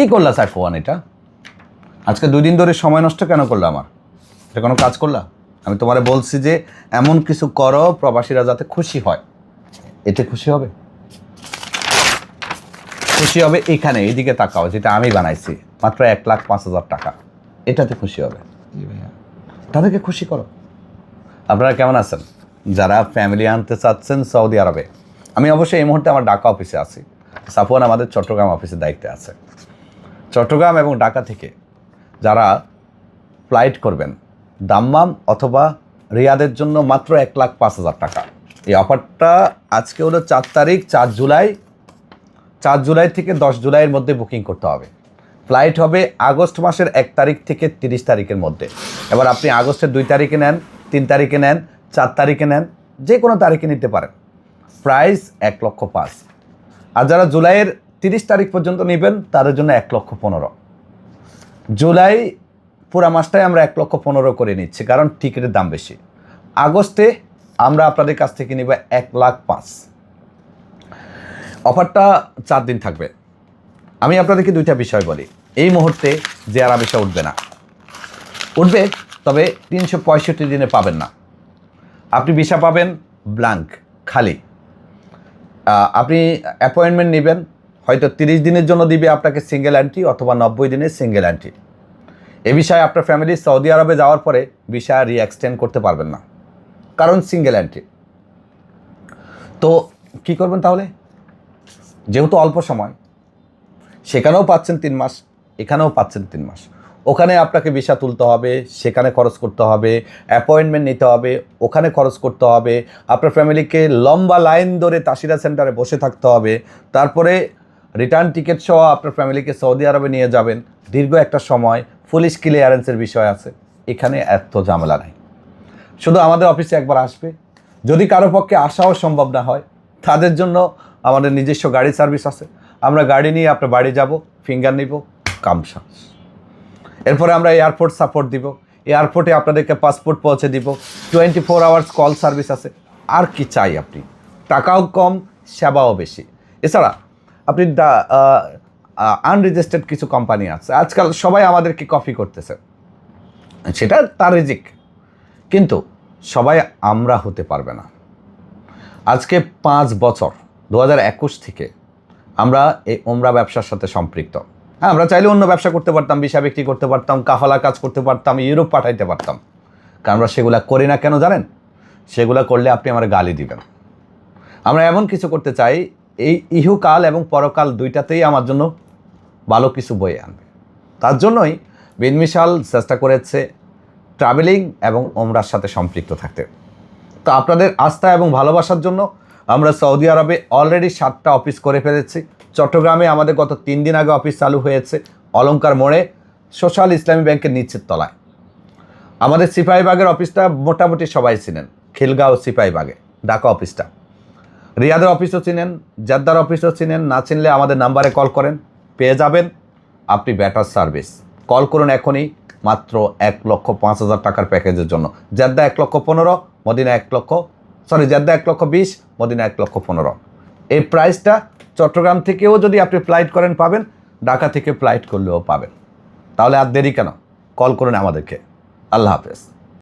কি করলা সাইফওয়ান এটা? আজকে দুই দিন ধরে সময় নষ্ট কেন করল আমার? এটা কোনো কাজ করলা? আমি তোমারে বলছি যে এমন কিছু করো প্রবাসীরা যাতে খুশি হয়। এতে খুশি হবে? খুশি হবে এখানে এইদিকে তাকাও যেটা আমি বানাইছি। মাত্র এক লাখ পাঁচ হাজার টাকা। এটাতে খুশি হবে। ভাইয়া। তাদেরকে খুশি করো। আপনারা কেমন আছেন? যারা ফ্যামিলি আনতে চাচ্ছেন সৌদি আরবে। আমি অবশ্যই এই মুহূর্তে আমার ঢাকা অফিসে আছি। সাফওয়ান আমাদের চট্টগ্রাম অফিসের দায়িত্বে আছে। চট্টগ্রাম এবং ঢাকা থেকে যারা ফ্লাইট করবেন, দাম্মাম অথবা রিয়াদের জন্য মাত্র এক লাখ পাঁচ হাজার টাকা। এই অফারটা আজকে হলো চার তারিখ, চার জুলাই। চার জুলাই থেকে দশ জুলাইয়ের মধ্যে বুকিং করতে হবে। ফ্লাইট হবে আগস্ট মাসের এক তারিখ থেকে তিরিশ তারিখের মধ্যে। এবার আপনি আগস্টের দুই তারিখে নেন, তিন তারিখে নেন, চার তারিখে নেন, যে কোনো তারিখে নিতে পারেন। প্রাইস এক লক্ষ পাঁচ। আর যারা জুলাইয়ের তিরিশ তারিখ পর্যন্ত নেবেন, তাদের জন্য এক লক্ষ পনেরো। জুলাই পুরা মাসটাই আমরা এক লক্ষ পনেরো করে নিচ্ছি, কারণ টিকিটের দাম বেশি। আগস্টে আমরা আপনাদের কাছ থেকে নিব এক লাখ পাঁচ। অফারটা চার দিন থাকবে। আমি আপনাদেরকে দুইটা বিষয় বলি। এই মুহূর্তে যে আর আমিষা উঠবে না। উঠবে, তবে তিনশো পঁয়ষট্টি দিনে পাবেন না। আপনি ভিসা পাবেন ব্ল্যাঙ্ক খালি। আপনি অ্যাপয়েন্টমেন্ট নেবেন হয়তো তিরিশ দিনের জন্য দিবে আপনাকে সিঙ্গেল অ্যান্ট্রি অথবা নব্বই দিনের সিঙ্গেল অ্যান্ট্রি এ বিষয়ে আপনার ফ্যামিলি সৌদি আরবে যাওয়ার পরে ভিসা রিএক্সটেন্ড করতে পারবেন না। কারণ সিঙ্গেল অ্যান্ট্রি তো কি করবেন তাহলে? যেহেতু অল্প সময়, সেখানেও পাচ্ছেন তিন মাস, এখানেও পাচ্ছেন তিন মাস। ওখানে আপনাকে ভিসা তুলতে হবে, সেখানে খরচ করতে হবে অ্যাপয়েন্টমেন্ট নিতে হবে, ওখানে খরচ করতে হবে। আপনার ফ্যামিলিকে লম্বা লাইন ধরে তাসিরা সেন্টারে বসে থাকতে হবে। তারপরে রিটার্ন টিকিট সহ আপনার ফ্যামিলিকে সৌদি আরবে নিয়ে যাবেন। দীর্ঘ একটা সময় পুলিশ ক্লিয়ারেন্সের বিষয় আছে। এখানে এত ঝামেলা নাই। শুধু আমাদের অফিসে একবার আসবে। যদি কারও পক্ষে আসাও সম্ভব না হয়, তাদের জন্য আমাদের নিজস্ব গাড়ি সার্ভিস আছে। আমরা গাড়ি নিয়ে আপনার বাড়ি যাব, ফিঙ্গার নিব কামসা এরপরে আমরা এয়ারপোর্ট সাপোর্ট দিব। এয়ারপোর্টে আপনাদেরকে পাসপোর্ট পৌঁছে দিব। Twenty four hours call service আছে। আর কি চাই আপনি? টাকাও কম, সেবাও বেশি। এছাড়া আপনি আনরেজিস্টার্ড কিছু কোম্পানি আছে। আজকাল সবাই আমাদেরকে কপি করতেছে। সেটা তার রিজিক। কিন্তু সবাই আমরা হতে পারবে না। আজকে পাঁচ বছর, দু থেকে আমরা এই ওমরা ব্যবসার সাথে সম্পৃক্ত। হ্যাঁ আমরা চাইলে অন্য ব্যবসা করতে পারতাম বিষা বিক্রি করতে পারতাম, কাফালা কাজ করতে পারতাম, ইউরোপ পাঠাইতে পারতাম। কারণ আমরা সেগুলা করি না কেন জানেন? সেগুলা করলে আপনি আমার গালি দিবেন। আমরা এমন কিছু করতে চাই এই ইহুকাল এবং পরকাল দুইটাতেই আমার জন্য ভালো কিছু বয়ে আনবে। তার জন্যই বিনমিশাল চেষ্টা করেছে ট্রাভেলিং এবং ওমরার সাথে সম্পৃক্ত থাকতে। তো আপনাদের আস্থা এবং ভালোবাসার জন্য আমরা সৌদি আরবে অলরেডি সাতটা অফিস করে ফেলেছি। চট্টগ্রামে আমাদের গত তিন দিন আগে অফিস চালু হয়েছে অলংকার মোড়ে সোশ্যাল ইসলামী ব্যাংকের নিচের তলায়। আমাদের সিপাহীবাগের অফিসটা মোটামুটি সবাই ছিলেন খিলগাঁও সিপাহীবাগে, ঢাকা অফিসটা রিয়াদের অফিসও চিনেন, জাদ্দার অফিসও চিনেন, না চিনলে আমাদের নাম্বারে কল করেন, পেয়ে যাবেন আপনি ব্যাটার সার্ভিস কল করুন এখনই মাত্র এক লক্ষ পাঁচ হাজার টাকার প্যাকেজের জন্য। জাদ্দা এক লক্ষ পনেরো, মদিনা এক লক্ষ সরি জাদ্দা এক লক্ষ বিশ, মদিনা এক লক্ষ পনেরো। এই প্রাইসটা চট্টগ্রাম থেকেও যদি আপনি ফ্লাইট করেন, পাবেন, ঢাকা থেকে ফ্লাইট করলেও পাবেন। তাহলে আর দেরি কেন? কল করুন আমাদেরকে। আল্লাহ হাফেজ।